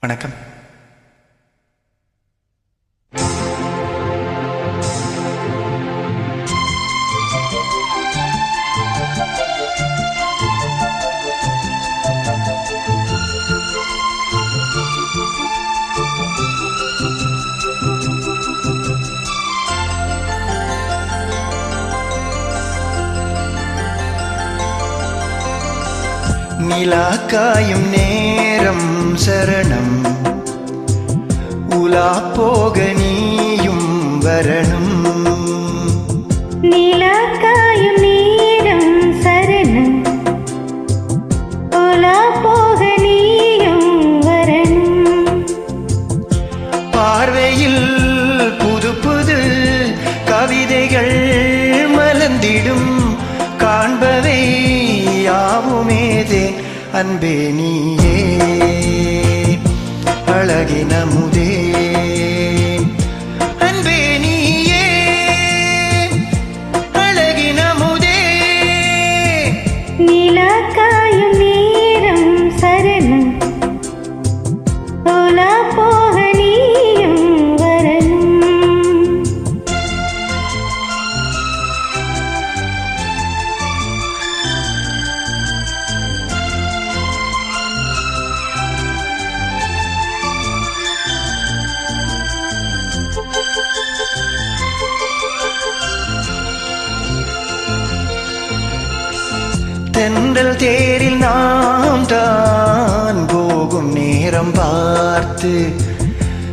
வணக்கம். നിലാക്കായും നേരം ശരണം. ഉലാപ്പോകനീയും വരണം. നിലാക്കായും அன்பே நீயே. அழகின முதே தென்றல் தேரில் நாம் தான் போகும் நேரம் பார்த்து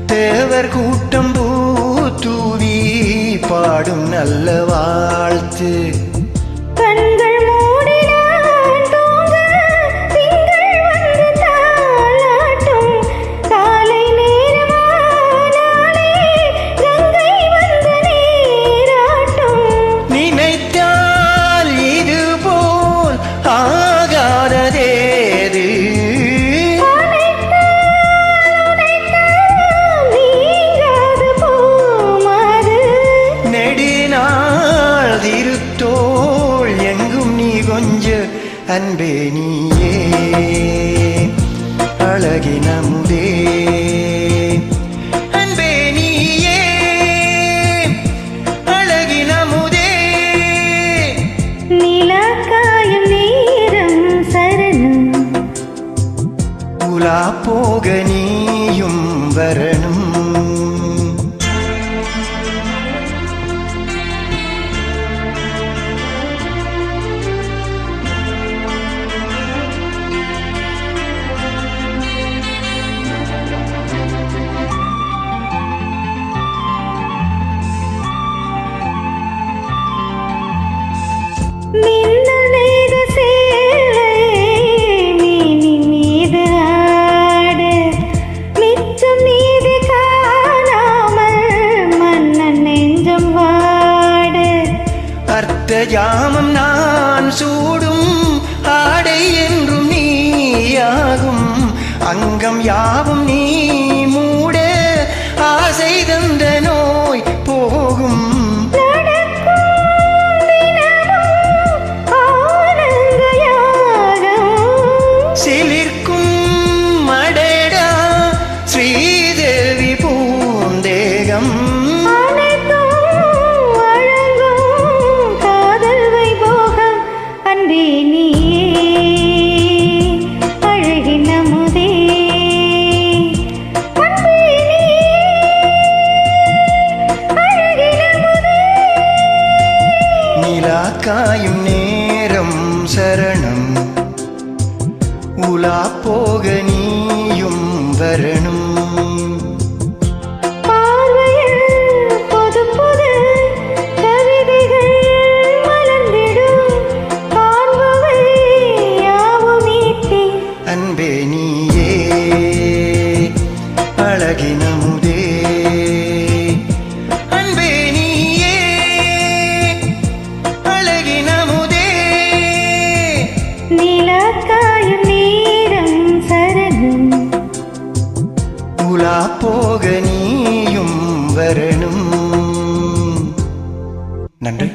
தேவர் கூட்டம் பூ தூவி பாடும் நல்ல வாழ்த்து. அன்பே நீயே. இந்த ஜாமம் நான் சூடும் ஆடை என்றும் நீயாகும். அங்கம் யாவும் நீ நேரம் சரணம். உலா போக நீயும் வரணும். உலா போக நீயும் வரணும். நன்றி.